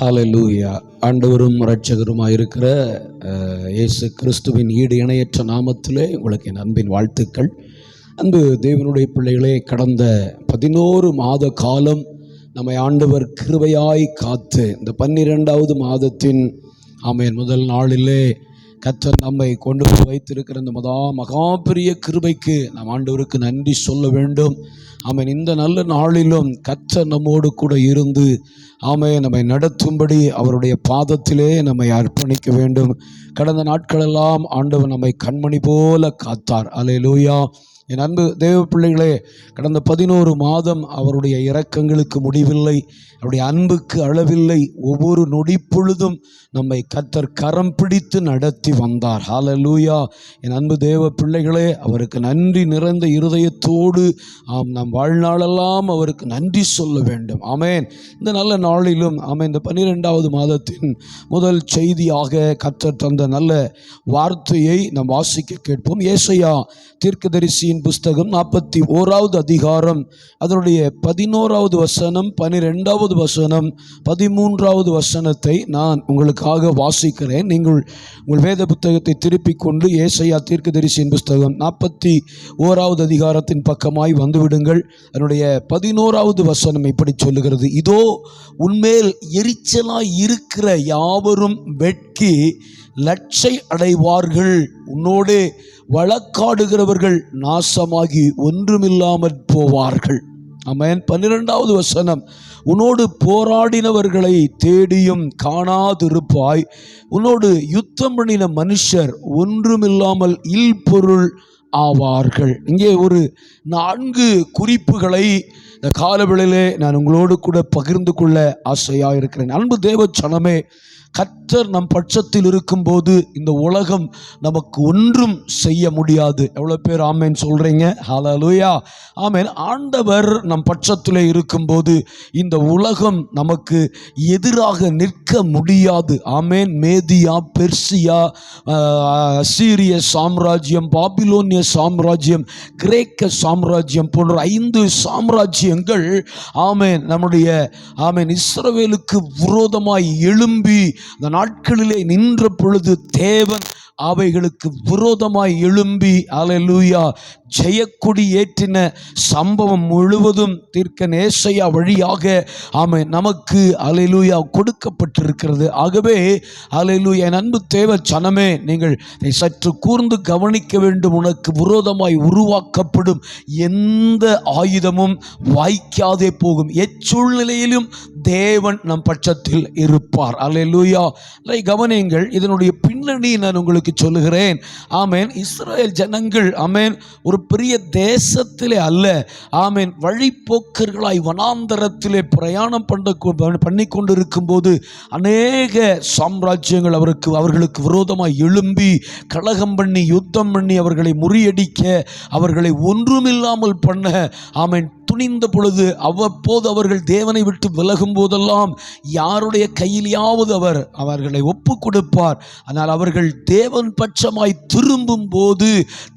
ஹாலலூயா ஆண்டவரும் இரட்சகருமாக இருக்கிற இயேசு கிறிஸ்துவின் ஈடு இணையற்ற நாமத்திலே உங்களுக்கு என் அன்பின் வாழ்த்துக்கள். அன்பு தேவனுடைய பிள்ளைகளே கடந்த பதினோரு மாத காலம் நம்மை ஆண்டவர் கிருபையாய் காத்து இந்த பன்னிரெண்டாவது மாதத்தின் ஆமையன் முதல் நாளிலே கத்தர் நம்மை கொண்டு போய் வைத்திருக்கிற இந்த மதா மகா பெரிய கிருபைக்கு நாம் ஆண்டவருக்கு நன்றி சொல்ல வேண்டும். அவன் இந்த நல்ல நாளிலும் கத்தர் நம்மோடு கூட இருந்து ஆமை நம்மை நடத்தும்படி அவருடைய பாதத்திலே நம்மை அர்ப்பணிக்க வேண்டும். கடந்த நாட்களெல்லாம் ஆண்டவர் நம்மை கண்மணி போல காத்தார். அலையலூயா என் அன்பு தேவ பிள்ளைகளே கடந்த பதினோரு மாதம் அவருடைய இரக்கங்களுக்கு முடிவில்லை. அவருடைய அன்புக்கு அளவில்லை. ஒவ்வொரு நொடி பொழுதும் நம்மை கத்தர் கரம் பிடித்து நடத்தி வந்தார். ஹாலலூயா என் அன்பு தேவ பிள்ளைகளே அவருக்கு நன்றி நிறைந்த இருதயத்தோடு ஆம் நம் வாழ்நாளெல்லாம் அவருக்கு நன்றி சொல்ல வேண்டும். ஆமேன் இந்த நல்ல நாளிலும் ஆமென் இந்த பன்னிரெண்டாவது மாதத்தின் முதல் செய்தியாக கத்தர் தந்த நல்ல வார்த்தையை நாம் வாசிக்க கேட்போம். ஏசையா தீர்க்கதரிசியின் புஸ்தகம் நாற்பத்தி ஓராவது அதிகாரம். அதனுடைய பதினோராவது வசனம் பனிரெண்டாவது வசனம் பதிமூன்றாவது வசனத்தை நான் உங்களுக்காக வாசிக்கிறேன். நீங்கள் உங்கள் வேத புத்தகத்தை திருப்பிக் கொண்டு ஏசையா தீர்க்கதரிசியின் புஸ்தகம் நாற்பத்தி ஓராவது அதிகாரத்தின் பக்கமாய் வந்துவிடுங்கள். அதனுடைய பதினோராவது வசனம் இப்படி சொல்லுகிறது. இதோ உன்மேல் எரிச்சலாய் இருக்கிற யாவரும் வெட்கி லட்சை அடைவார்கள். உன்னோடே வழக்காடுகிறவர்கள் நாசமாகி ஒன்றுமில்லாமற் போவார்கள். அமேன் பன்னிரெண்டாவது வசனம். உன்னோடு போராடினவர்களை தேடியும் காணாதிருப்பாய். உன்னோடு யுத்தம் பண்ணின மனுஷர் ஒன்றுமில்லாமல் இல்பொருள் ஆவார்கள். இங்கே ஒரு நான்கு குறிப்புகளை இந்த காலவெளியிலே நான் உங்களோடு கூட பகிர்ந்து கொள்ள ஆசையாக இருக்கிறேன். அன்பு தேவச்சனமே கற்றர் நம் பட்சத்தில் இருக்கும்போது இந்த உலகம் நமக்கு ஒன்றும் செய்ய முடியாது. எவ்வளோ பேர் ஆமேன் சொல்கிறீங்க ஹalleluya ஆமேன். ஆண்டவர் நம் பட்சத்தில் இருக்கும்போது இந்த உலகம் நமக்கு எதிராக நிற்க முடியாது. ஆமேன். மேதியா பெர்சியா அசீரிய சாம்ராஜ்யம் பாபிலோனிய சாம்ராஜ்யம் கிரேக்க சாம்ராஜ்யம் போன்ற ஐந்து சாம்ராஜ்யங்கள் ஆமேன் நம்முடைய ஆமேன் இஸ்ரவேலுக்கு விரோதமாய் எழும்பி அந்த நாட்களிலே நின்ற பொழுது தேவன் அவைகளுக்கு விரோதமாய் எழும்பி அலலூயா ஜெயக்கொடி ஏற்றின சம்பவம் முழுவதும் தீர்க்க நேசையா வழியாக ஆமை நமக்கு அலைலூயா கொடுக்கப்பட்டிருக்கிறது. ஆகவே அலைலூயா அன்பு தேவ சனமே நீங்கள் சற்று கூர்ந்து கவனிக்க வேண்டும். உனக்கு விரோதமாய் உருவாக்கப்படும் எந்த ஆயுதமும் வாய்க்காதே போகும். எச்சூழ்நிலையிலும் தேவன் நம் பட்சத்தில் இருப்பார். அல்லூயா இல்லை கவனியுங்கள். இதனுடைய பின்னணி நான் உங்களுக்கு சொல்லுகிறேன். ஆமேன். இஸ்ரேல் ஜனங்கள் ஆமேன். ஒரு பெரிய தேசத்திலே அல்ல. ஆமேன். வழிப்போக்கர்களாய் வனாந்தரத்திலே பிரயாணம் பண்ண பண்ணி கொண்டிருக்கும் போது அநேக சாம்ராஜ்யங்கள் அவருக்கு அவர்களுக்கு விரோதமாக எழும்பி கலகம் பண்ணி யுத்தம் பண்ணி அவர்களை முறியடிக்க அவர்களை ஒன்றுமில்லாமல் பண்ண ஆமேன் துணிந்த பொழுது அவ்வப்போது அவர்கள் தேவனை விட்டு விலகும் போதெல்லாம் யாருடைய கையிலேயாவது அவர் அவர்களை ஒப்பு கொடுப்பார் ஆனால் அவர்கள் தேவன் பட்சமாய் திரும்பும் போது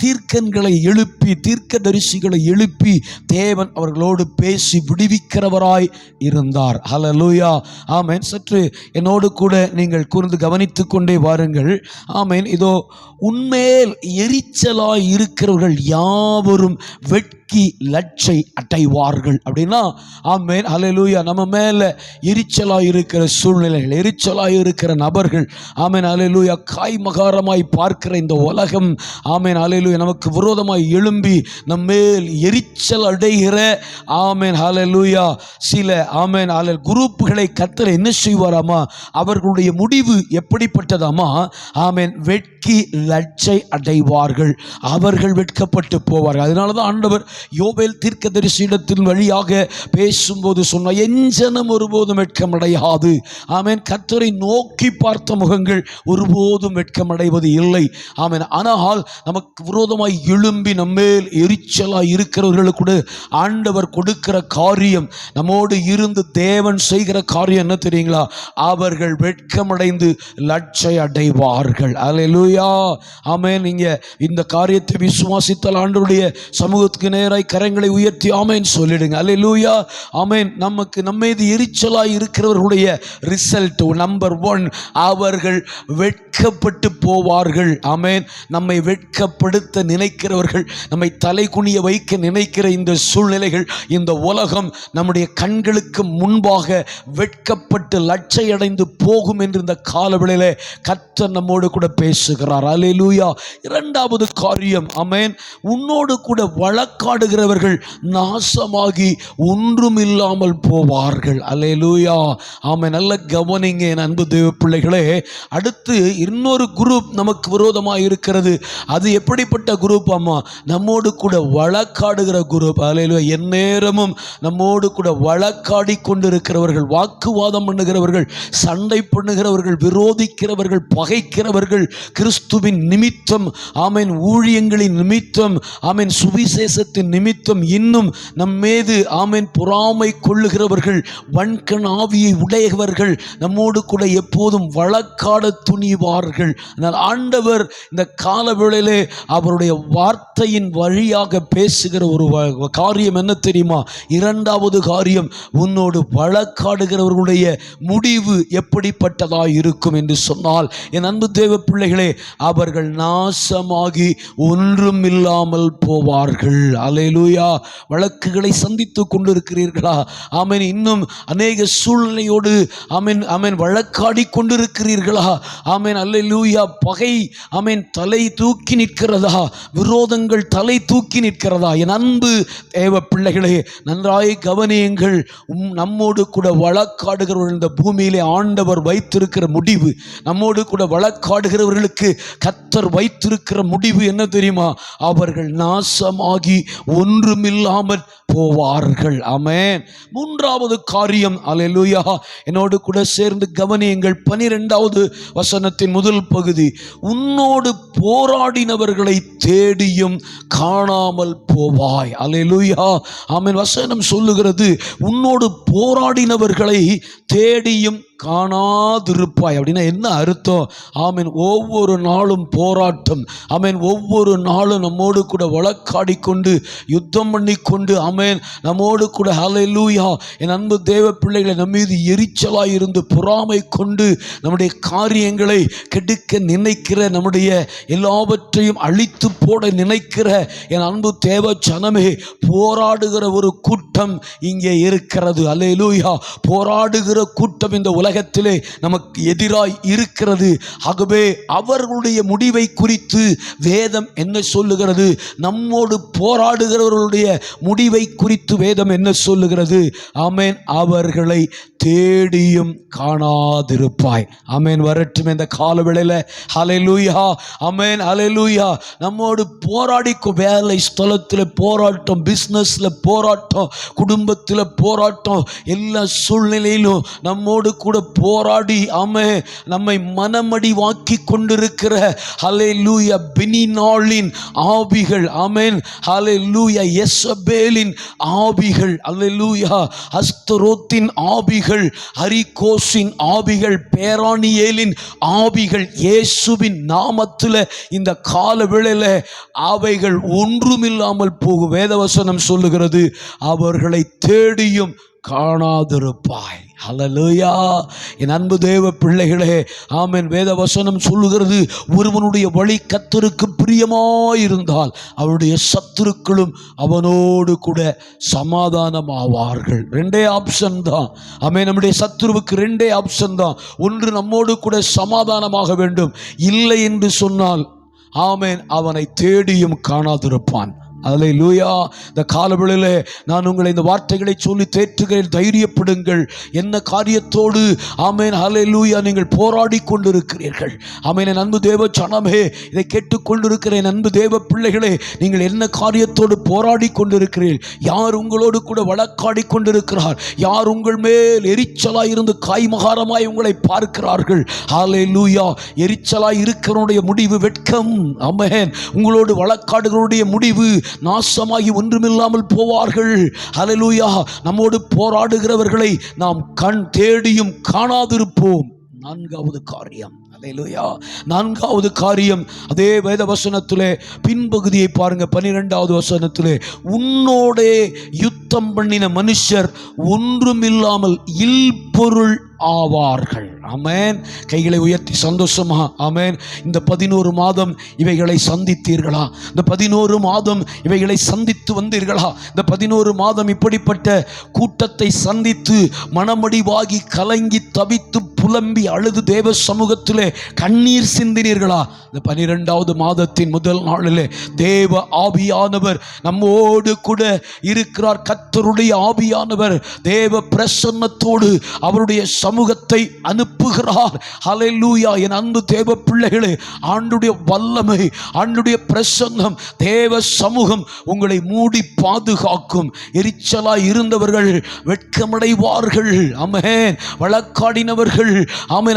தீர்க்கன்களை எழுப்பி தீர்க்க தரிசிகளை எழுப்பி தேவன் அவர்களோடு பேசி விடுவிக்கிறவராய் இருந்தார். ஹலலூயா ஆமேன். சற்று என்னோடு கூட நீங்கள் கூர்ந்து கவனித்து கொண்டே வாருங்கள். ஆமேன். இதோ உண்மையில் எரிச்சலாய் இருக்கிறவர்கள் யாவரும் வெட்கி லட்சை அட்டை அடைவார்கள் அப்படின்னா ஆமேன் அலையலூயா நம்ம மேலே எரிச்சலாக இருக்கிற சூழ்நிலைகள் எரிச்சலாக இருக்கிற நபர்கள் ஆமேன் அலையலூயா காய் மகாரமாய் பார்க்கிற இந்த உலகம் ஆமேன் அலையலூயா நமக்கு விரோதமாய் எழும்பி நம்ம மேல் எரிச்சல் அடைகிற ஆமேன் அலையலூயா சில ஆமேன் அலல் குரூப்புகளை கத்தர் என்ன செய்வாராமா? அவர்களுடைய முடிவு எப்படிப்பட்டதாமா? ஆமேன் வெட்கி லட்சை அடைவார்கள். அவர்கள் வெட்கப்பட்டு போவார்கள். அதனால தான் ஆண்டவர் யோபேல் தீர்க்கதரிசியிடத்தின் வழியாக பேசும்போது சொன்ன எஞ்சனம் ஒருபோதும் வெட்கமடையாது. ஆமேன். கத்தரை நோக்கி பார்த்த முகங்கள் ஒருபோதும் வெட்கமடைவது இல்லை. ஆமேன். ஆனால் நமக்கு விரோதமாய் எழும்பி நம்மேல் எரிச்சலாய் இருக்கிறவர்களுக்கு கூட ஆண்டவர் கொடுக்கிற காரியம் நம்மோடு இருந்து தேவன் செய்கிற காரியம் என்ன தெரியுங்களா? அவர்கள் வெட்கமடைந்து லட்சை அடைவார்கள். அல்லேலூயா ஆமேன். நீங்க இந்த காரியத்தை விசுவாசித்தால் ஆண்டருடைய சமூகத்துக்கு நேராய் கரங்களை உயர்த்தி ஆமே ஆமேன் சொல்லிடுங்க. அல்ல லூயா ஆமேன். நமக்கு நம்ம மீது எரிச்சலாய் இருக்கிறவர்களுடைய ரிசல்ட் நம்பர் ஒன் அவர்கள் வெட்கப்பட்டு போவார்கள். ஆமேன். நம்மை வெட்கப்படுத்த நினைக்கிறவர்கள் நம்மை தலை குனிய வைக்க நினைக்கிற இந்த சூழ்நிலைகள் இந்த உலகம் நம்முடைய கண்களுக்கு முன்பாக வெட்கப்பட்டு லட்சையடைந்து போகும் என்று இந்த காலவெளியில் கர்த்தர் நம்மோடு கூட பேசுகிறார். அலே லூயா இரண்டாவது காரியம் அமேன் உன்னோடு கூட வழக்காடுகிறவர்கள் நாசமாகி ஒன்றுமில்லாமல் போவார்கள். அல்லேலூயா. ஆமென் நல்ல கவனிங்க என் அன்பு தேவ பிள்ளைகளே. அடுத்து இன்னொரு குரூப் நமக்கு விரோதமாக இருக்கிறது. அது எப்படிப்பட்ட குரூப்? அம்மா நம்மோடு கூட வழக்காடுகிற குரூப். அல்லேலூயா. எந்நேரமும் நம்மோடு கூட வழக்காடி கொண்டிருக்கிறவர்கள் வாக்குவாதம் பண்ணுகிறவர்கள் சண்டை பண்ணுகிறவர்கள் விரோதிக்கிறவர்கள் பகைக்கிறவர்கள் கிறிஸ்துவின் நிமித்தம் ஆமீன் ஊழியங்களின் நிமித்தம் ஆமீன் சுவிசேஷத்தின் நிமித்தம் இன்னும் நம்மீது ஆமேன் ஆமென் பொறாமை கொள்ளுகிறவர்கள் வன்கண் ஆவியை உடையவர்கள் நம்மோடு கூட எப்போதும் வழக்காட துணிவார்கள். ஆனால் ஆண்டவர் இந்த காலவேளையிலே அவருடைய வார்த்தையின் வழியாக பேசுகிற ஒரு வ- காரியம் என்ன தெரியுமா? இரண்டாவது காரியம் உன்னோடு வழக்காடுகிறவர்களுடைய முடிவு எப்படிப்பட்டதாக இருக்கும் என்று சொன்னால் என் அன்பு தேவ பிள்ளைகளே அவர்கள் நாசமாகி ஒன்றும் இல்லாமல் போவார்கள் வழக்கு வழக்குகளை சந்தித்து கொண்டிருக்கிறீர்களா? ஆமீன். இன்னும் அநேக சூழ்நிலையோடு ஆமென் ஆமீன் வழக்காடி கொண்டிருக்கிறீர்களா? அல்ல லூயா பகை ஆமீன் தலை தூக்கி நிற்கிறதா? விரோதங்கள் தலை தூக்கி நிற்கிறதா? என் அன்பு தேவ பிள்ளைகளே நன்றாய் கவனியுங்கள். உம் நம்மோடு கூட வழக்காடுகிறவர்கள் இந்த பூமியிலே ஆண்டவர் வைத்திருக்கிற முடிவு. நம்மோடு கூட வழக்காடுகிறவர்களுக்கு கத்தர் வைத்திருக்கிற முடிவு என்ன தெரியுமா? அவர்கள் நாசமாகி ஒன்றுமில்லாமல் போவார்கள். அமேன் மூன்றாவது காரியம் அலையலுயா என்னோடு கூட சேர்ந்து கவனியுங்கள். பனிரெண்டாவது வசனத்தின் முதல் பகுதி உன்னோடு போராடினவர்களை தேடியும் காணாமல் போவாய். அலையலுயா ஆமென். வசனம் சொல்லுகிறது உன்னோடு போராடினவர்களை தேடியும் காணாதிருப்பாய் அப்படின்னா என்ன அர்த்தம்? ஆமீன். ஒவ்வொரு நாளும் போராட்டம். ஆமீன். ஒவ்வொரு நாளும் நம்மோடு கூட வழக்காடி கொண்டு யுத்தம் பண்ணி கொண்டு ஆமென். நம்மோடு கூட ஹalleluya. என் அன்பு தேவ பிள்ளைகளை நம்ம மீது இருந்து பொறாமை கொண்டு நம்முடைய காரியங்களை கெடுக்க நினைக்கிற நம்முடைய எல்லாவற்றையும் அழித்து போட நினைக்கிற என் அன்பு தேவ சனமே போராடுகிற ஒரு கூட்டம் இங்கே இருக்கிறது. அல்லேலூயா போராடுகிற கூட்டம் இந்த உலக உலகத்திலே நமக்கு எதிராய் இருக்கிறது. ஆகவே அவர்களுடைய முடிவை குறித்து வேதம் என்ன சொல்லுகிறது? நம்மோடு போராடுகிறவர்களுடைய முடிவை குறித்து வேதம் என்ன சொல்லுகிறது? ஆமேன். அவர்களை தேடியும் காணாதிருப்பாய். அமேன் வரட்டும் இந்த கால வேளையில் ஹalleluya அமேன் ஹalleluya நம்மோடு போராடிக்கும் வேலை ஸ்தலத்தில் போராட்டம் பிஸ்னஸில் போராட்டம் குடும்பத்தில் போராட்டம் எல்லா சூழ்நிலையிலும் நம்மோடு கூட போராடி அமே நம்மை மனமடிவாக்கி கொண்டிருக்கிற ஹalleluya பினினாளின் ஆவிகள் ஆமென் ஹalleluya எசபேலின் ஆவிகள் லூயா அஸ்தரோத்தின் ஆவிகள் ஹரிகோஸின் ஆவிகள் பேரானியேலின் ஆவிகள் இயேசுவின் நாமத்தில் இந்த கால வேளையில் அவைகள் ஒன்றுமில்லாமல் போகும். வேதவசனம் சொல்லுகிறது அவர்களை தேடியும் காணாதிருப்பாய். ஹalleluya. என் அன்பு தேவ பிள்ளைகளே ஆமேன். வேத வசனம் சொல்லுகிறது ஒருவனுடைய வழி கத்தருக்கு பிரியமாயிருந்தால் அவருடைய சத்துருக்களும் அவனோடு கூட சமாதானமாவார்கள். ரெண்டே ஆப்ஷன் தான். ஆமே நம்முடைய சத்துருவுக்கு ரெண்டே ஆப்ஷன் தான். ஒன்று நம்மோடு கூட சமாதானமாக வேண்டும். இல்லை என்று சொன்னால் ஆமேன் அவனை தேடியும் காணாதிருப்பான். அலை லூயா இந்த காலவெளியிலே நான் உங்களை இந்த வார்த்தைகளை சொல்லி தேற்றுகிறேன். தைரியப்படுங்கள். என்ன காரியத்தோடு? ஆமேன். அலை லூயா நீங்கள் போராடி கொண்டிருக்கிறீர்கள் ஆமேன் அன்பு தேவ சனமே இதை கேட்டுக்கொண்டிருக்கிறேன். அன்பு தேவ பிள்ளைகளே நீங்கள் என்ன காரியத்தோடு போராடி கொண்டிருக்கிறீர்கள் யார் உங்களோடு கூட வழக்காடி கொண்டிருக்கிறார் யார் உங்கள் மேல் எரிச்சலாய் இருந்து காய்மகாரமாய் உங்களை பார்க்கிறார்கள்? ஹாலே லூயா எரிச்சலாய் இருக்கிறவனுடைய முடிவு வெட்கம். ஆமென். உங்களோடு வழக்காடுகளுடைய முடிவு நாசமாகி ஒன்றுமில்லாமல் போவார்கள். அலலூயா நம்மோடு போராடுகிறவர்களை நாம் கண் தேடியும் காணாதிருப்போம். நான்காவது காரியம். நான்காவது காரியம் அதே வேத வசனத்திலே பின்பகுதியை பாருங்க பன்னிரெண்டாவது வசனத்திலே. உன்னோடே யுத்தம் பண்ணின மனுஷர் ஒன்றுமில்லாமல் இல்பொருள் ஆவார்கள். அமேன் கைகளை உயர்த்தி சந்தோஷமா அமேன் இந்த பதினோரு மாதம் இவைகளை சந்தித்தீர்களா? இந்த பதினோரு மாதம் இவைகளை சந்தித்து வந்தீர்களா? இந்த பதினோரு மாதம் இப்படிப்பட்ட கூட்டத்தை சந்தித்து மனமடிவாகி கலங்கி தவித்து புலம்பி அழுது தேவ சமூகத்திலே கண்ணீர் சிந்தினீர்களா? இந்த பனிரெண்டாவது மாதத்தின் முதல் நாளிலே தேவ ஆவியானவர் நம்மோடு கூட இருக்கிறார். கத்தருடைய ஆவியானவர் தேவ பிரசன்னத்தோடு அவருடைய சமூகத்தை அனுப்புகிறார். ஹலெல்லூயா என் அன்பு தேவ பிள்ளைகளே ஆண்டுடைய வல்லமை ஆண்டுடைய பிரசன்னம் தேவ சமூகம் உங்களை மூடி பாதுகாக்கும். எரிச்சலாய் இருந்தவர்கள் வெட்கமடைவார்கள். அமேன் வழக்காடினவர்கள்.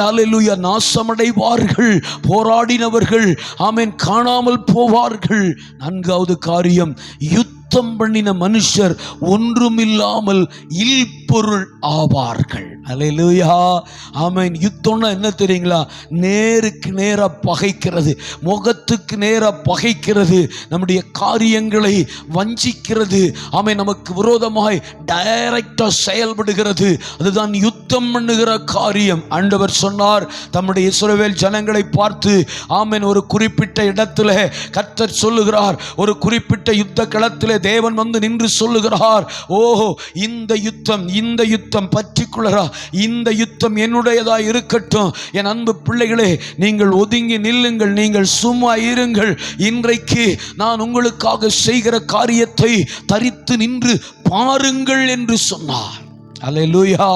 அலைலூயா நாசமடை அடைவார்கள் போராடினவர்கள் ஆமென் காணாமல் போவார்கள். நான்காவது காரியம் யுத்தம் பண்ணின மனுஷர் ஒன்றுமில்லாமல் இல்பொருள் ஆவார்கள். அலையிலூயா ஆமைன் யுத்தம்னா என்ன தெரியுங்களா? நேருக்கு நேராக பகைக்கிறது. முகத்துக்கு நேராக பகைக்கிறது. நம்முடைய காரியங்களை வஞ்சிக்கிறது. ஆமை நமக்கு விரோதமாய் டைரக்டாக செயல்படுகிறது. அதுதான் யுத்தம் பண்ணுகிற காரியம். ஆண்டவர் சொன்னார் தம்முடைய இஸ்ரவேல் ஜனங்களை பார்த்து ஆமைன் ஒரு குறிப்பிட்ட இடத்துல கர்த்தர் சொல்லுகிறார். ஒரு குறிப்பிட்ட யுத்த களத்தில் தேவன் வந்து நின்று சொல்லுகிறார். ஓஹோ இந்த யுத்தம் இந்த யுத்தம் பர்டிகுலரா இந்த யுத்தம் என்னுடையதா இருக்கட்டும். என் அன்பு பிள்ளைகளே நீங்கள் ஒதுங்கி நில்லுங்கள் நீங்கள் சும்மா இருங்கள். இன்றைக்கு நான் உங்களுக்காக செய்கிற காரியத்தை தரித்து நின்று பாருங்கள் என்று சொன்னார். அல்லேலூயா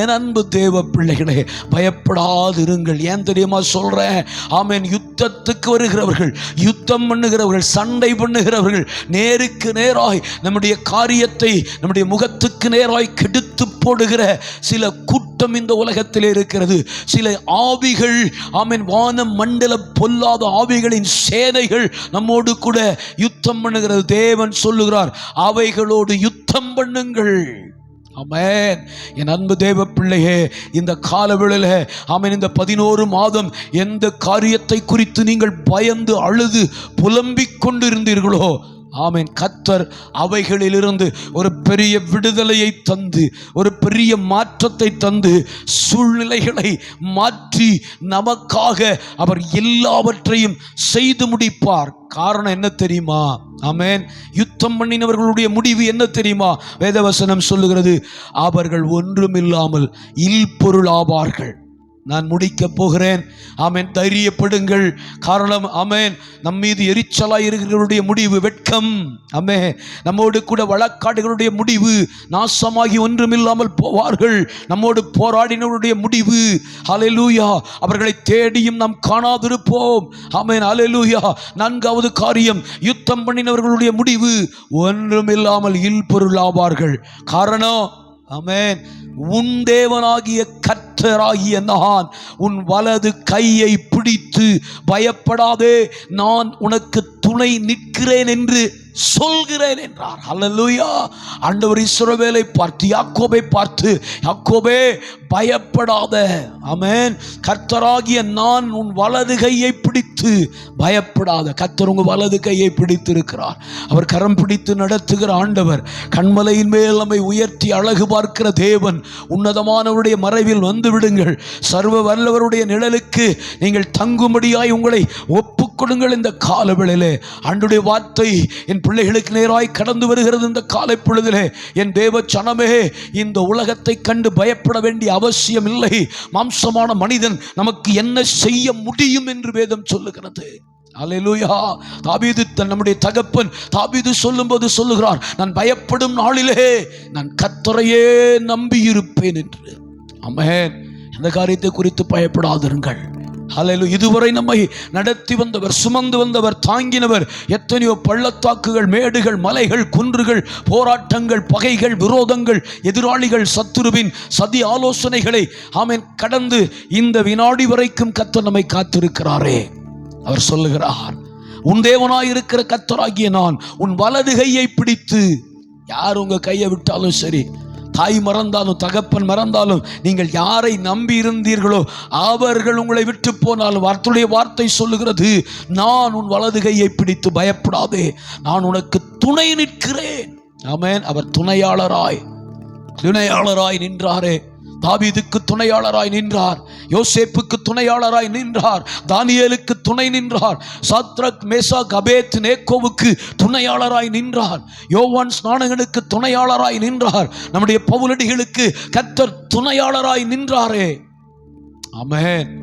என் அன்பு தேவ பிள்ளைகளே பயப்படாதிருங்கள். ஏன் தெரியுமா சொல்கிறேன் ஆமென். யுத்தத்துக்கு வருகிறவர்கள் யுத்தம் பண்ணுகிறவர்கள் சண்டை பண்ணுகிறவர்கள் நேருக்கு நேராய் நம்முடைய காரியத்தை நம்முடைய முகத்துக்கு நேராய் கெடுத்து போடுகிற சில கூட்டம் இந்த உலகத்தில் இருக்கிறது. சில ஆவிகள் ஆமீன் வான மண்டல பொல்லாத ஆவிகளின் சேனைகள் நம்மோடு கூட யுத்தம் பண்ணுகிறது. தேவன் சொல்லுகிறார் அவைகளோடு யுத்தம் பண்ணுங்கள். ஆமென். என் அன்பு தேவ பிள்ளையே இந்த காலவேளையில ஆமேன் இந்த பதினோரு மாதம் எந்த காரியத்தை குறித்து நீங்கள் பயந்து அழுது புலம்பிக் கொண்டிருந்தீர்களோ ஆமீன். கத்தர் அவைகளிலிருந்து ஒரு பெரிய விடுதலையை தந்து ஒரு பெரிய மாற்றத்தை தந்து சூழ்நிலைகளை மாற்றி நமக்காக அவர் எல்லாவற்றையும் செய்து முடிப்பார். காரணம் என்ன தெரியுமா? ஆமென். யுத்தம் பண்ணினவர்களுடைய முடிவு என்ன தெரியுமா? வேதவசனம் சொல்லுகிறது அவர்கள் ஒன்றுமில்லாமல் இல்பொருள் ஆவார்கள் நான் முடிக்க போகிறேன். ஆமேன். தைரியப்படுங்கள். காரணம் ஆமேன். நம் மீது எரிச்சலாய் இருக்கிறவருடைய முடிவு வெட்கம். ஆமே. நம்மோடு கூட வழக்காடுகளுடைய முடிவு நாசமாகி ஒன்றுமில்லாமல் போவார்கள். நம்மோடு போராடினவருடைய முடிவு. அலையலூயா அவர்களை தேடியும் நாம் காணாதிருப்போம். ஆமேன். அலையலூயா நான்காவது காரியம் யுத்தம் பண்ணினவர்களுடைய முடிவு ஒன்றுமில்லாமல் இல்பொருள் ஆவார்கள் காரணம் அமேன் உன் தேவனாகிய கற்றராகிய நான் உன் வலது கையை பிடித்து பயப்படாதே. நான் உனக்கு துணை நிற்கிறேன் என்று சொல்கிறேன் என்றார். ஹalleluya. ஆண்டவர் இஸ்ரவேலை பார்த்து யாக்கோபை பார்த்து யாக்கோபே பயப்படாத. அமேன் கர்த்தராகிய நான் உன் வலது கையை பிடித்து பயப்படாத. கர்த்தர் உங்கள் வலது கையை பிடித்து இருக்கிறார் அவர் கரம் பிடித்து நடத்துகிற ஆண்டவர் கண்மலையின் மேல் நம்மை உயர்த்தி அழகு பார்க்கிற தேவன் உன்னதமானவருடைய மறைவில் வந்து விடுங்கள். சர்வ வல்லவருடைய நிழலுக்கு நீங்கள் தங்கும்படியாய் உங்களை ஒப்புக்கொடுங்கள் இந்த காலவேளையிலே. அன்றுடைய வார்த்தை என் பிள்ளைகளுக்கு நேராய் கடந்து வருகிறது இந்த காலை பொழுதிலே. என் தேவ சனமே இந்த உலகத்தை கண்டு பயப்பட வேண்டிய அவசியம் இல்லை. மாம்சமான மனிதன் நமக்கு என்ன செய்ய முடியும் என்று வேதம் சொல்லுகிறது. அலையலூயா தாபீது தன் நம்முடைய தகப்பன் தாபீது சொல்லும்போது சொல்லுகிறார் நான் பயப்படும் நாளிலே நான் கத்தரையே நம்பியிருப்பேன் என்று. ஆமென். அந்த காரியத்தை குறித்து பயப்படாதிருங்கள். ஹalleluya. இதுவரை நம்மை நடத்தி வந்தவர் சுமந்து வந்தவர் தாங்கினவர் எத்தனையோ பள்ளத்தாக்குகள் மேடுகள் மலைகள் குன்றுகள் போராட்டங்கள் பகைகள் விரோதங்கள் எதிராளிகள் சத்துருவின் சதி ஆலோசனைகளை ஆமேன் கடந்து இந்த வினாடி வரைக்கும் கத்த நம்மை காத்திருக்கிறாரே. அவர் சொல்லுகிறார் உன் தேவனாய் இருக்கிற கத்தராகிய நான் உன் வலது கையை பிடித்து யார் உங்க கையை விட்டாலும் சரி தாய் மறந்தாலும் தகப்பன் மறந்தாலும் நீங்கள் யாரை நம்பி இருந்தீர்களோ அவர்கள் உங்களை விட்டு போனாலும் வார்த்தையுடைய வார்த்தை சொல்லுகிறது நான் உன் வலது கையை பிடித்து பயப்படாதே நான் உனக்கு துணை நிற்கிறேன். ஆமென். அவர் துணையாளராய் துணையாளராய் நின்றாரே. தாவீதுக்கு துணையாளராய் நின்றார் யோசேப்புக்கு துணையாளராய் நின்றார் தானியலுக்கு துணை நின்றார் சாத்ரக் மேசா கபேத் நேக்கோவுக்கு துணையாளராய் நின்றார் யோவான் ஸ்நானகனுக்கு துணையாளராய் நின்றார் நம்முடைய பவுலடிகளுக்கு கத்தர் துணையாளராய் நின்றாரே. அமேன்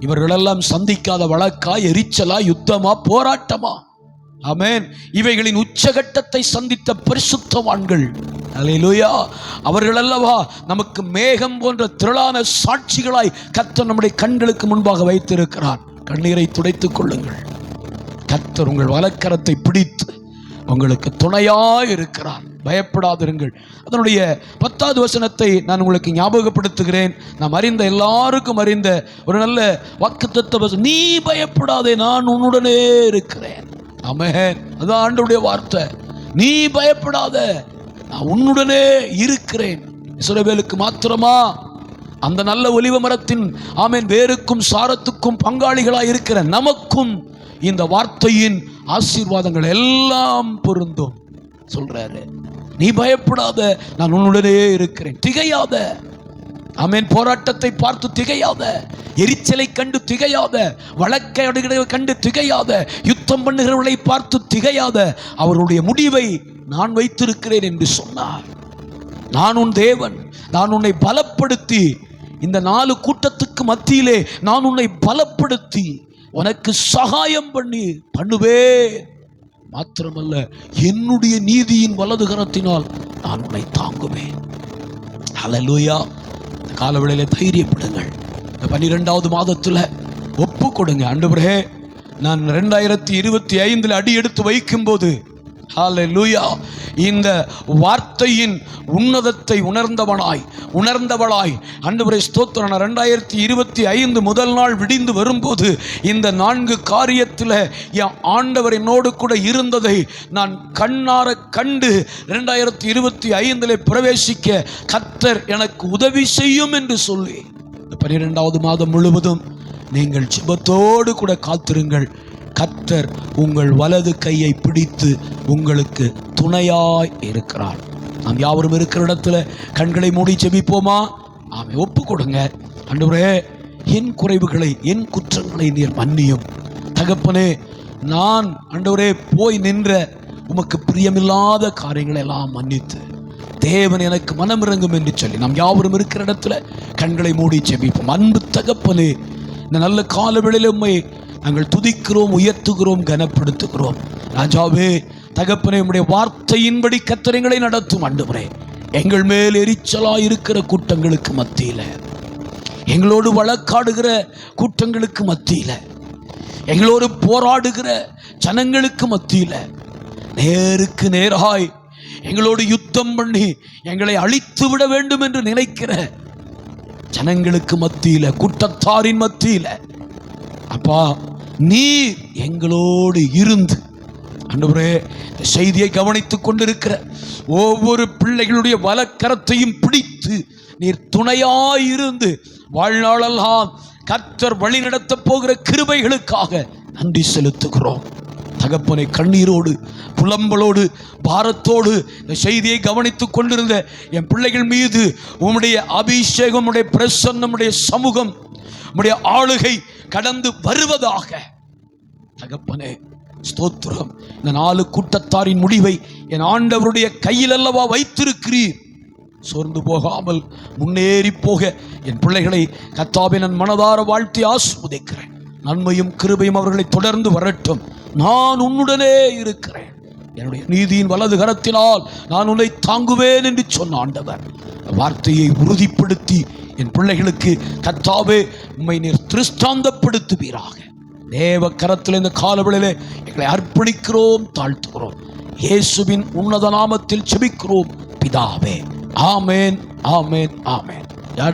இவர்களெல்லாம் சந்திக்காத வழக்கா எரிச்சலா யுத்தமா போராட்டமா? அமேன் இவைகளின் உச்சகட்டத்தை சந்தித்த பரிசுத்தவான்கள் அல்லேலூயா அவர்கள் அல்லவா நமக்கு மேகம் போன்ற திரளான சாட்சிகளாய் கத்தர் நம்முடைய கண்களுக்கு முன்பாக வைத்திருக்கிறார். கண்ணீரை துடைத்துக் கொள்ளுங்கள். கத்தர் உங்கள் வலக்கரத்தை பிடித்து உங்களுக்கு துணையாக இருக்கிறார். பயப்படாதிருங்கள். அதனுடைய பத்தாவது வசனத்தை நான் உங்களுக்கு ஞாபகப்படுத்துகிறேன். நாம் அறிந்த எல்லாருக்கும் அறிந்த ஒரு நல்ல வாக்கு வசனம் நீ பயப்படாதே நான் உன்னுடனே இருக்கிறேன். ஆமென். அதான் ஆண்டுடைய வார்த்தை. நீ பயப்படாத. நான் உன்னுடனே இருக்கிறேன். சுரவேலுக்கு மாத்திரமா? அந்த நல்ல ஒலிவ மரத்தின் ஆமேன் வேருக்கும் சாரத்துக்கும் பங்காளிகளாக இருக்கிற நமக்கும் இந்த வார்த்தையின் ஆசீர்வாதங்கள் எல்லாம் பொருந்தும். சொல்றாரு. நீ பயப்படாத. நான் உன்னுடனே இருக்கிறேன். திகையாத. அமேன் போராட்டத்தை பார்த்து திகையாத எரிச்சலை கண்டு திகையாத வழக்கை கண்டு திகையாத யுத்தம் பண்ணுகிறவர்களை பார்த்து திகையாத அவருடைய முடிவை நான் வைத்திருக்கிறேன் என்று சொன்னார். நான் உன் தேவன் நான் உன்னை பலப்படுத்தி இந்த நாலு கூட்டத்துக்கு மத்தியிலே நான் உன்னை பலப்படுத்தி உனக்கு சகாயம் பண்ணி பண்ணுவேன். மாத்திரமல்ல என்னுடைய நீதியின் வலது கரத்தினால் நான் உன்னை தாங்குவேன். ஹalleluya காலவெளியில தைரியப்படுங்கள். இந்த பன்னிரெண்டாவது மாதத்துல ஒப்பு கொடுங்க ஆண்டவரே நான் ரெண்டாயிரத்தி இருபத்தி ஐந்தில் அடி எடுத்து வைக்கும்போது லூயா இந்த வார்த்தையின் உன்னதத்தை உணர்ந்தவனாய் உணர்ந்தவளாய். ஆண்டவரை ஸ்தோத்திரம் ரெண்டாயிரத்தி இருபத்தி ஐந்து முதல் நாள் விடிந்து வரும்போது இந்த நான்கு காரியத்தில் என் ஆண்டவர் என்னோடு கூட இருந்ததை நான் கண்ணார கண்டு ரெண்டாயிரத்தி இருபத்தி ஐந்தில் பிரவேசிக்க கத்தர் எனக்கு உதவி செய்யும் என்று சொல்லி. இந்த பன்னிரெண்டாவது மாதம் முழுவதும் நீங்கள் ஜெபத்தோடு கூட காத்திருங்கள். கத்தர் உங்கள் வலது கையை பிடித்து உங்களுக்கு துணையாய் இருக்கிறார். நாம் யாவரும் இருக்கிற இடத்துல கண்களை மூடி செபிப்போமா ஆமை ஒப்பு கொடுங்க அன்றுவரே என் குறைவுகளை என் குற்றங்களை நீர் மன்னியும். தகப்பனே நான் ஆண்டவரே போய் நின்ற உமக்கு பிரியமில்லாத காரியங்களை எல்லாம் மன்னித்து தேவன் எனக்கு மனம் இறங்கும் என்று சொல்லி நாம் யாவரும் இருக்கிற இடத்துல கண்களை மூடி செபிப்போம் அன்பு தகப்பனே இந்த நல்ல காலவெளியில் உண்மை நாங்கள் துதிக்கிறோம் உயர்த்துகிறோம் கனப்படுத்துகிறோம். ராஜாவே தகப்பனே வார்த்தையின்படி கத்திரங்களை நடத்தும் ஆண்டவரே. எங்கள் மேல் எரிச்சலா இருக்கிற கூட்டங்களுக்கு மத்தியில. எங்களோடு வழக்காடுகிற கூட்டங்களுக்கு மத்தியில. எங்களோடு போராடுகிற ஜனங்களுக்கு மத்தியில். நேருக்கு நேராய் எங்களோடு யுத்தம் பண்ணி எங்களை அழித்து விட வேண்டும் என்று நினைக்கிற ஜனங்களுக்கு மத்தியில கூட்டத்தாரின் மத்தியில. அப்பா நீர் எங்களோடு இருந்து ஆண்டவரே இந்த செய்தியை கவனித்துக் கொண்டிருக்கிற ஒவ்வொரு பிள்ளைகளுடைய வலக்கரத்தையும் பிடித்து நீர் துணையாயிருந்து வாழ்நாளெல்லாம் கர்த்தர் வழிநடத்தப் போகிற கிருபைகளுக்காக நன்றி செலுத்துகிறோம். தகப்பனை கண்ணீரோடு புலம்பலோடு பாரத்தோடு இந்த செய்தியை கவனித்துக் கொண்டிருந்த என் பிள்ளைகள் மீது உம்முடைய அபிஷேகம் உடைய பிரசன்னம் சமூகம் உம்முடைய ஆளுகை கடந்து வருவதாக. தகப்பனே ஸ்தோத்திரம். இந்த நாலு கூட்டத்தாரின் முடிவை என் ஆண்டவருடைய கையில் அல்லவா வைத்திருக்கிறீர். சோர்ந்து போகாமல் முன்னேறி போக என் பிள்ளைகளை கத்தாவை நான் மனதார வாழ்த்தி ஆஸ்வதிக்கிறேன். நன்மையும் கிருபையும் அவர்களை தொடர்ந்து வரட்டும். நான் உன்னுடனே இருக்கிறேன். என்னுடைய நீதியின் வலது கரத்தினால் நான் உன்னை தாங்குவேன் என்று சொன்ன ஆண்டவர். வார்த்தையை உறுதிப்படுத்தி என் பிள்ளைகளுக்கு கத்தாவே உண்மை நீர் திருஷ்டாந்தப்படுத்துவீராக. தேவ கரத்தில் இந்த காலவெளியிலே எங்களை அர்ப்பணிக்கிறோம் தாழ்த்துகிறோம். இயேசுவின் உன்னத நாமத்தில் செபிக்கிறோம் பிதாவே. ஆமேன் ஆமேன் ஆமேன்.